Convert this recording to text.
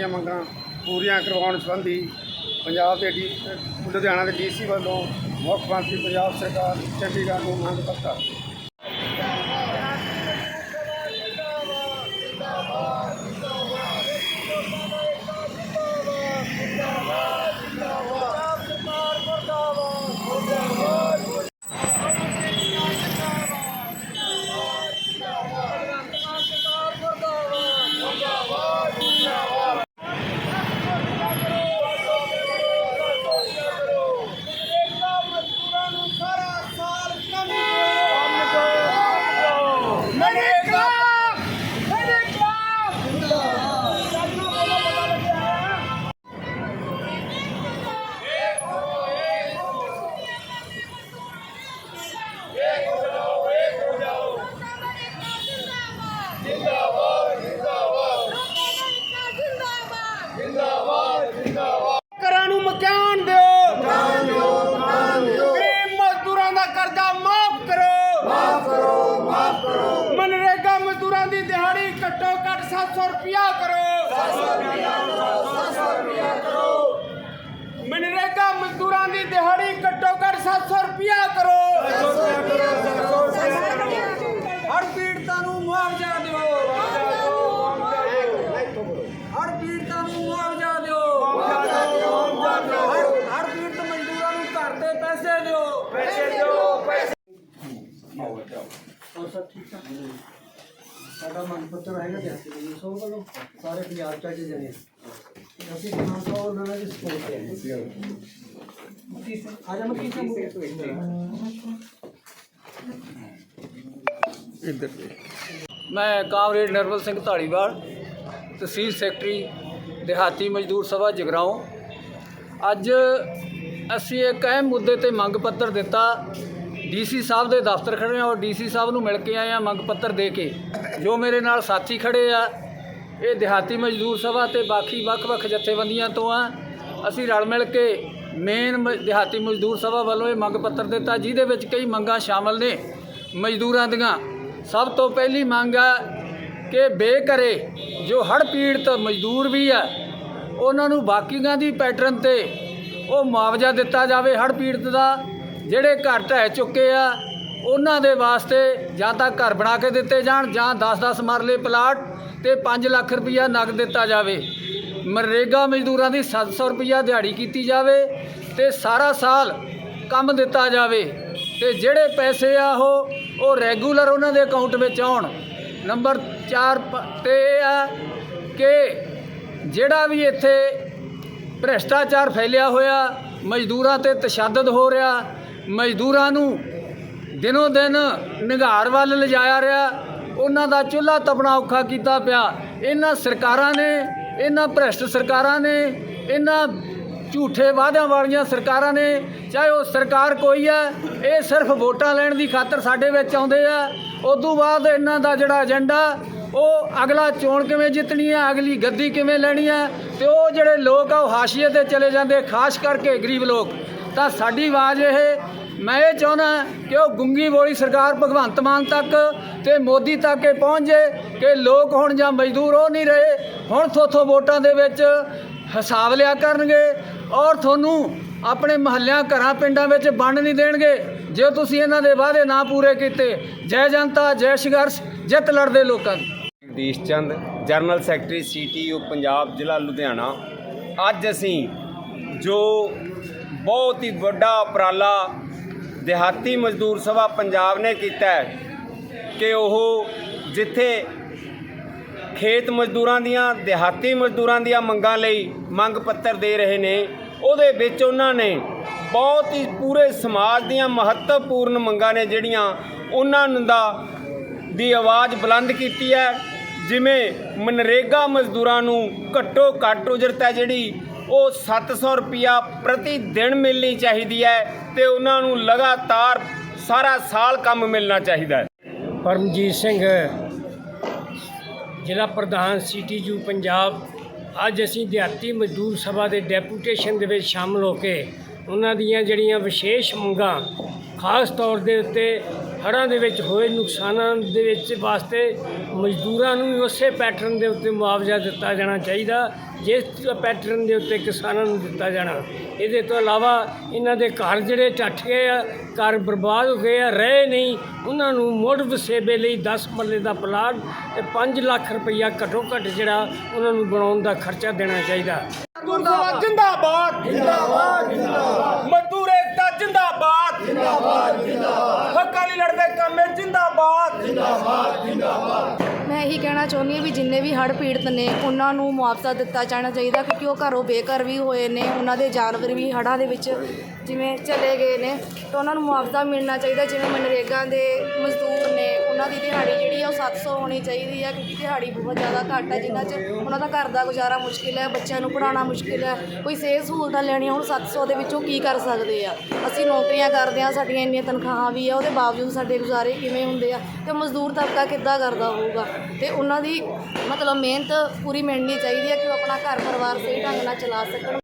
ਦੀਆਂ ਮੰਗਾਂ ਪੂਰੀਆਂ ਕਰਵਾਉਣ ਸੰਬੰਧੀ ਪੰਜਾਬ ਦੇ ਡੀ ਲੁਧਿਆਣਾ ਦੇ ਡੀਸੀ ਵੱਲੋਂ ਮੁੱਖ ਮੰਤਰੀ ਪੰਜਾਬ ਸਰਕਾਰ ਚੰਡੀਗੜ੍ਹ ਨੂੰ ਮੰਗ ਪੱਤਰ। Ethiopia. ਸਾਡਾ ਮੰਗ ਪੱਤਰ ਹੈਗਾ ਜੈਸੇ ਜੀ ਸੋ ਵੱਲੋਂ ਸਾਰੇ ਪੰਜਾਬ ਚ ਅੱਜ ਜਨੇ ਅਸੀਂ ਕਿਸਾਨ ਤੋਂ ਉਹਨਾਂ ਦੀ ਸਪੋਰਟ ਤੇ ਆ ਜਾ ਮੈਂ ਕੀ ਮੈਂ ਕਾਮਰੇਡ ਨਰਮਲ ਸਿੰਘ ਢਾਲੀਵਾਲ ਤਹਿਸੀਲ ਸੈਕਟਰੀ ਦਿਹਾਤੀ ਮਜ਼ਦੂਰ ਸਭਾ ਜਗਰਾਉਂ। ਅੱਜ ਅਸੀਂ ਇੱਕ ਅਹਿਮ ਮੁੱਦੇ ਤੇ ਮੰਗ ਪੱਤਰ ਦਿੱਤਾ ਡੀਸੀ ਸਾਹਿਬ ਦੇ ਦਫ਼ਤਰ ਖੜੇ ਹਾਂ ਔਰ ਡੀਸੀ ਸਾਹਿਬ ਨੂੰ ਮਿਲ ਕੇ ਆਏ ਹਾਂ ਮੰਗ ਪੱਤਰ ਦੇ ਕੇ। ਜੋ ਮੇਰੇ ਨਾਲ ਸਾਥੀ ਖੜੇ ਆ, ਇਹ ਦਿਹਾਤੀ ਮਜ਼ਦੂਰ ਸਭਾ ਤੇ ਬਾਕੀ ਵੱਖ-ਵੱਖ ਜਥੇਬੰਦੀਆਂ ਤੋਂ ਆ। ਅਸੀਂ ਰਲ ਮਿਲ ਕੇ ਮੇਨ ਦਿਹਾਤੀ ਮਜ਼ਦੂਰ ਸਭਾ ਵੱਲੋਂ ਇਹ ਮੰਗ ਪੱਤਰ ਦਿੱਤਾ, ਜਿਹਦੇ ਵਿੱਚ ਕਈ ਮੰਗਾਂ ਸ਼ਾਮਲ ਨੇ ਮਜ਼ਦੂਰਾਂ ਦੀਆਂ। ਸਭ ਤੋਂ ਪਹਿਲੀ ਮੰਗ ਆ ਕਿ ਬੇਕਰੇ ਜੋ ਹੜ੍ਹ ਪੀੜਤ ਮਜ਼ਦੂਰ ਵੀ ਆ, ਉਹਨਾਂ ਨੂੰ ਬਾਕੀਆਂ ਦੀ ਪੈਟਰਨ ਤੇ ਉਹ ਮੁਆਵਜ਼ਾ ਦਿੱਤਾ ਜਾਵੇ ਹੜ੍ਹ ਪੀੜਤ ਦਾ। ਜਿਹੜੇ ਘਰ ਢਹਿ ਚੁੱਕੇ ਆ, ਉਹਨਾਂ ਦੇ ਵਾਸਤੇ ਜਾਂ ਤਾਂ ਘਰ ਬਣਾ ਕੇ ਦਿੱਤੇ ਜਾਣ ਜਾਂ 10-10 ਮਰਲੇ ਪਲਾਟ ਤੇ 5 ਲੱਖ ਰੁਪਈਆ ਨਗਦ ਦਿੱਤਾ ਜਾਵੇ। ਮਨਰੇਗਾ ਮਜ਼ਦੂਰਾਂ ਦੀ 700 ਰੁਪਈਆ ਦਿਹਾੜੀ ਕੀਤੀ ਜਾਵੇ ਤੇ ਸਾਰਾ ਸਾਲ ਕੰਮ ਦਿੱਤਾ ਜਾਵੇ ਤੇ ਜਿਹੜੇ ਪੈਸੇ ਆ ਉਹ ਉਹ ਰੈਗੂਲਰ ਉਹਨਾਂ ਦੇ ਅਕਾਊਂਟ ਵਿੱਚ ਆਉਣ। ਨੰਬਰ 4 ਤੇ ਇਹ ਆ ਕਿ ਜਿਹੜਾ ਵੀ ਇੱਥੇ ਭ੍ਰਿਸ਼ਟਾਚਾਰ ਫੈਲਿਆ ਹੋਇਆ, ਮਜ਼ਦੂਰਾਂ ਤੇ ਤਸ਼ੱਦਦ ਹੋ ਰਿਹਾ ਮਜ਼ਦੂਰਾਂ ਨੂੰ ਦਿਨੋ ਦਿਨ ਨਿਘਾਰ ਵੱਲ ਲਿਜਾਇਆ ਰਿਹਾ। ਉਹਨਾਂ ਦਾ ਚੁੱਲ੍ਹਾ ਤਪਣਾ ਔਖਾ ਕੀਤਾ ਪਿਆ। ਇਹਨਾਂ ਸਰਕਾਰਾਂ ਨੇ, ਇਹਨਾਂ ਭ੍ਰਸ਼ਟ ਸਰਕਾਰਾਂ ਨੇ, ਇਹਨਾਂ ਝੂਠੇ ਵਾਅਦਿਆਂ ਵਾਲੀਆਂ ਸਰਕਾਰਾਂ ਨੇ, ਚਾਹੇ ਉਹ ਸਰਕਾਰ ਕੋਈ ਹੈ, ਇਹ ਸਿਰਫ ਵੋਟਾਂ ਲੈਣ ਦੀ ਖਾਤਰ ਸਾਡੇ ਵਿੱਚ ਆਉਂਦੇ ਆ। ਉਦੋਂ ਬਾਅਦ ਇਹਨਾਂ ਦਾ ਜਿਹੜਾ ਏਜੰਡਾ ਉਹ ਅਗਲਾ ਚੋਣ ਕਿਵੇਂ ਜਿੱਤਣੀ ਹੈ, ਅਗਲੀ ਗੱਦੀ ਕਿਵੇਂ ਲੈਣੀ ਹੈ, ਤੇ ਉਹ ਜਿਹੜੇ ਲੋਕ ਆ, ਉਹ ਹਾਸ਼ੀਏ ਤੇ ਚਲੇ ਜਾਂਦੇ, ਖਾਸ ਕਰਕੇ ਗਰੀਬ ਲੋਕ। ਤਾਂ ਸਾਡੀ ਆਵਾਜ਼ ਇਹ ਮੈਂ ਇਹ ਚਾਹੁੰਦਾ ਕਿ ਉਹ ਗੁੰਗੀ ਬੋਲੀ ਸਰਕਾਰ ਭਗਵੰਤ ਮਾਨ ਤੱਕ ਤੇ ਮੋਦੀ ਤੱਕ ਇਹ ਪਹੁੰਚ ਜੇ ਕਿ ਲੋਕ ਹੁਣ ਜਾਂ ਮਜ਼ਦੂਰ ਉਹ ਨਹੀਂ ਰਹੇ, ਹੁਣ ਥੋਥੋਂ ਵੋਟਾਂ ਦੇ ਵਿੱਚ ਹਿਸਾਬ ਲਿਆ ਕਰਨਗੇ ਔਰ ਤੁਹਾਨੂੰ ਆਪਣੇ ਮਹੱਲਿਆਂ, ਘਰਾਂ, ਪਿੰਡਾਂ ਵਿੱਚ ਵੰਡ ਨਹੀਂ ਦੇਣਗੇ। ਜੇ ਤੁਸੀਂ ਇਹਨਾਂ ਦੇ ਵਾਅਦੇ ਨਾ ਪੂਰੇ ਕੀਤੇ, ਜੈ ਜਨਤਾ, ਜੈ ਸੰਘਰਸ਼, ਜਿੱਤ ਲੜਦੇ ਲੋਕਾਂ ਦੀ। Jagdish Chand, general secretary CITU, Punjab ਜ਼ਿਲ੍ਹਾ ਲੁਧਿਆਣਾ। ਅੱਜ ਅਸੀਂ ਜੋ ਬਹੁਤ ਹੀ ਵੱਡਾ ਉਪਰਾਲਾ ਦਿਹਾਤੀ ਮਜ਼ਦੂਰ ਸਭਾ ਪੰਜਾਬ ਨੇ ਕੀਤਾ ਕਿ ਉਹ ਜਿੱਥੇ ਖੇਤ ਮਜ਼ਦੂਰਾਂ ਦੀਆਂ, ਦਿਹਾਤੀ ਮਜ਼ਦੂਰਾਂ ਦੀਆਂ ਮੰਗਾਂ ਲਈ ਮੰਗ ਪੱਤਰ ਦੇ ਰਹੇ ਨੇ, ਉਹਦੇ ਵਿੱਚ ਉਹਨਾਂ ਨੇ ਬਹੁਤ ਹੀ ਪੂਰੇ ਸਮਾਜ ਦੀਆਂ ਮਹੱਤਵਪੂਰਨ ਮੰਗਾਂ ਨੇ ਜਿਹੜੀਆਂ ਉਹਨਾਂ ਦਾ ਦੀ ਆਵਾਜ਼ ਬੁਲੰਦ ਕੀਤੀ ਹੈ। ਜਿਵੇਂ ਮਨਰੇਗਾ ਮਜ਼ਦੂਰਾਂ ਨੂੰ ਘੱਟੋ ਘੱਟ ਉਜਰਤ ਹੈ ਜਿਹੜੀ ਉਹ 700 ਰੁਪਿਆ ਪ੍ਰਤੀ ਦਿਨ ਮਿਲਣੀ ਚਾਹੀਦੀ ਹੈ ਤੇ ਉਹਨਾਂ ਨੂੰ ਲਗਾਤਾਰ ਸਾਰਾ ਸਾਲ ਕੰਮ ਮਿਲਣਾ ਚਾਹੀਦਾ ਹੈ। ਪਰਮਜੀਤ ਸਿੰਘ, ਜ਼ਿਲ੍ਹਾ ਪ੍ਰਧਾਨ ਸੀਟੀਯੂ ਪੰਜਾਬ। ਅੱਜ ਅਸੀਂ ਦਿਹਾਤੀ ਮਜ਼ਦੂਰ ਸਭਾ ਦੇ ਡੈਪੂਟੇਸ਼ਨ ਦੇ ਵਿੱਚ ਸ਼ਾਮਲ ਹੋ ਕੇ ਉਹਨਾਂ ਦੀਆਂ ਜਿਹੜੀਆਂ ਵਿਸ਼ੇਸ਼ ਮੰਗਾਂ, ਖਾਸ ਤੌਰ ਦੇ ਉੱਤੇ ਹੜ੍ਹਾਂ ਦੇ ਵਿੱਚ ਹੋਏ ਨੁਕਸਾਨਾਂ ਦੇ ਵਿੱਚ ਵਾਸਤੇ ਮਜ਼ਦੂਰਾਂ ਨੂੰ ਵੀ ਉਸੇ ਪੈਟਰਨ ਦੇ ਉੱਤੇ ਮੁਆਵਜ਼ਾ ਦਿੱਤਾ ਜਾਣਾ ਚਾਹੀਦਾ, ਜਿਸ ਪੈਟਰਨ ਦੇ ਉੱਤੇ ਕਿਸਾਨਾਂ ਨੂੰ ਦਿੱਤਾ ਜਾਣਾ। ਇਹਦੇ ਤੋਂ ਇਲਾਵਾ ਇਹਨਾਂ ਦੇ ਘਰ ਜਿਹੜੇ ਟੱਟ ਗਏ ਆ, ਘਰ ਬਰਬਾਦ ਹੋ ਗਏ ਆ, ਰਹੇ ਨਹੀਂ, ਉਹਨਾਂ ਨੂੰ ਮੁੜ ਵਸੇਬੇ ਲਈ 10 ਮਰਲੇ ਦਾ ਪਲਾਟ ਤੇ 5 ਲੱਖ ਰੁਪਈਆ ਘੱਟੋ ਘੱਟ ਜਿਹੜਾ ਉਹਨਾਂ ਨੂੰ ਬਣਾਉਣ ਦਾ ਖਰਚਾ ਦੇਣਾ ਚਾਹੀਦਾ। ਜਿੰਦਾਬਾਦ ਜਿੰਦਾਬਾਦ ਮਜ਼ਦੂਰ ਏਕਤਾ ਜਿੰਦਾਬਾਦ ਜਿੰਦਾਬਾਦ ਜਿੰਦਾਬਾਦ ਹੱਕਾਂ ਲਈ ਲੜਦੇ ਕਾਮੇ ਜਿੰਦਾਬਾਦ ਮੈਂ ਇਹੀ ਕਹਿਣਾ ਚਾਹੁੰਦੀ ਹਾਂ ਵੀ ਜਿੰਨੇ ਵੀ ਹੜ੍ਹ ਪੀੜਤ ਨੇ, ਉਹਨਾਂ ਨੂੰ ਮੁਆਵਜ਼ਾ ਦਿੱਤਾ ਜਾਣਾ ਚਾਹੀਦਾ ਕਿਉਂਕਿ ਉਹ ਘਰੋਂ ਬੇਘਰ ਵੀ ਹੋਏ ਨੇ, ਉਹਨਾਂ ਦੇ ਜਾਨਵਰ ਵੀ ਹੜ੍ਹਾਂ ਦੇ ਵਿੱਚ ਜਿਵੇਂ ਚਲੇ ਗਏ ਨੇ। ਤਾਂ ਉਹਨਾਂ ਨੂੰ ਮੁਆਵਜ਼ਾ ਮਿਲਣਾ ਚਾਹੀਦਾ, ਜਿਵੇਂ ਮਨਰੇਗਾ ਦੇ ਮਜ਼ਦੂਰ ਨੇ, ਉਹਨਾਂ ਦੀ ਦਿਹਾੜੀ ਜਿਹੜੀ ਆ ਉਹ 700 ਹੋਣੀ ਚਾਹੀਦੀ ਆ ਕਿਉਂਕਿ ਦਿਹਾੜੀ ਬਹੁਤ ਜ਼ਿਆਦਾ ਘੱਟ ਹੈ ਜਿਨ੍ਹਾਂ 'ਚ ਉਹਨਾਂ ਦਾ ਘਰ ਦਾ ਗੁਜ਼ਾਰਾ ਮੁਸ਼ਕਿਲ ਹੈ ਬੱਚਿਆਂ ਨੂੰ ਪੜ੍ਹਾਉਣਾ ਮੁਸ਼ਕਿਲ ਹੈ ਕੋਈ ਸਿਹਤ ਸਹੂਲਤਾਂ ਲੈਣੀਆਂ ਹੁਣ 700 ਦੇ ਵਿੱਚੋਂ ਕੀ ਕਰ ਸਕਦੇ ਆ? ਅਸੀਂ ਨੌਕਰੀਆਂ ਕਰਦੇ ਆ ਸਾਡੀਆਂ ਇੰਨੀਆਂ ਤਨਖਾਹਾਂ ਵੀ ਆ, ਉਹਦੇ ਬਾਵਜੂਦ ਸਾਡੇ ਗੁਜ਼ਾਰੇ ਕਿਵੇਂ ਹੁੰਦੇ ਆ? ਤੇ ਮਜ਼ਦੂਰ ਤਬਕਾ ਕਿੱਦਾਂ ਕਰਦਾ ਹੋਊਗਾ? ਤੇ ਉਹਨਾਂ ਦੀ ਮਤਲਬ ਮਿਹਨਤ ਪੂਰੀ ਮਿਲਣੀ ਚਾਹੀਦੀ ਹੈ ਕਿ ਉਹ ਆਪਣਾ ਘਰ ਪਰਿਵਾਰ ਸਹੀ ਢੰਗ ਨਾਲ ਚਲਾ ਸਕਣ।